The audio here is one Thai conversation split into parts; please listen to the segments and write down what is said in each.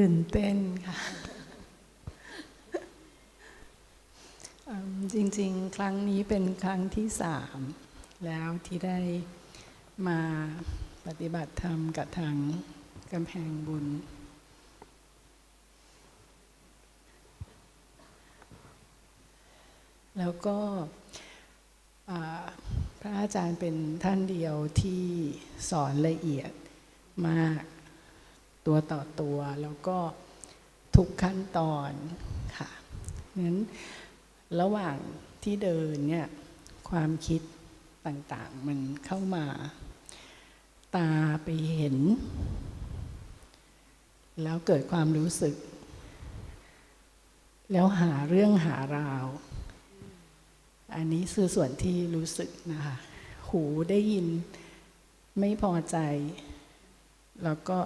ตื่นเต้นค่ะจริง ๆ ครั้งนี้เป็นครั้งที่สามแล้วที่ได้มาปฏิบัติธรรมกับทางกำแพงบุญ แล้วก็พระอาจารย์เป็นท่านเดียวที่สอนละเอียดมาก ตัวต่อตัวแล้วก็ทุกขั้นตอนค่ะงั้นระหว่างที่เดินเนี่ยความคิดต่างๆมันเข้ามา ตาไปเห็น แล้วเกิดความรู้สึก แล้วหาเรื่องหาราว อันนี้คือส่วนที่รู้สึกนะคะหูได้ยินไม่พอใจ แล้วก็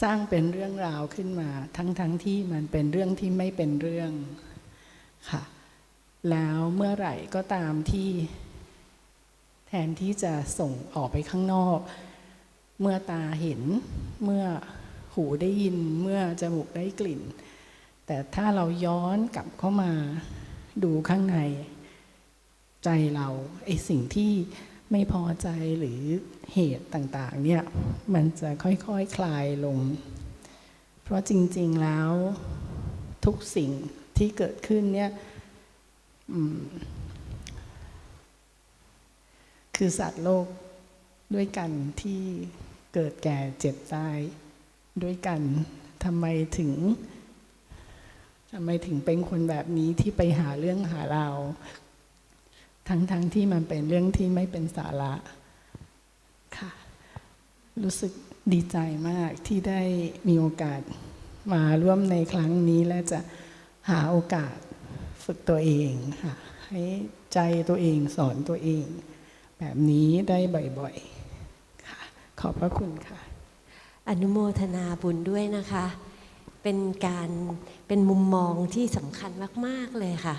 สร้างเป็นเรื่องราวขึ้นมา ทั้งๆทที่มันเป็นเรื่องที่ไม่เป็นเรื่องค่ะ แล้วเมื่อไหร่ก็ตามที่ แทนที่จะส่งออกไปข้างนอก เมื่อตาเห็นเมื่อหูได้ยินเมื่อจมูกได้กลิ่น แต่ถ้าเราย้อนกลับเข้ามาดูข้างในใจเราไอสิ่งที่ ไม่พอใจหรือเหตุต่างๆเนี่ยมันจะค่อยๆคคลายลง เพราะจริงๆแล้วทุกสิ่งที่เกิดขึ้นเนี่ยคือสัตว์โลกด้วยกันที่เกิดแก่เจ็บตายด้วยกันทำไมถึงทำไมถึงเป็นคนแบบนี้ที่ไปหาเรื่องหาราว ทั้งๆทที่มันเป็นเรื่องที่ไม่เป็นสาระค่ะ รู้สึกดีใจมากที่ได้มีโอกาสมาร่วมในครั้งนี้และจะหาโอกาสฝึกตัวเองค่ะ ให้ใจตัวเองสอนตัวเอง แบบนี้ได้บ่อยๆค่ะ ขอบพระคุณค่ะ อนุโมทนาบุญด้วยนะคะ เป็นการเป็นมุมมองที่สำคัญมาก ๆ เลยค่ะ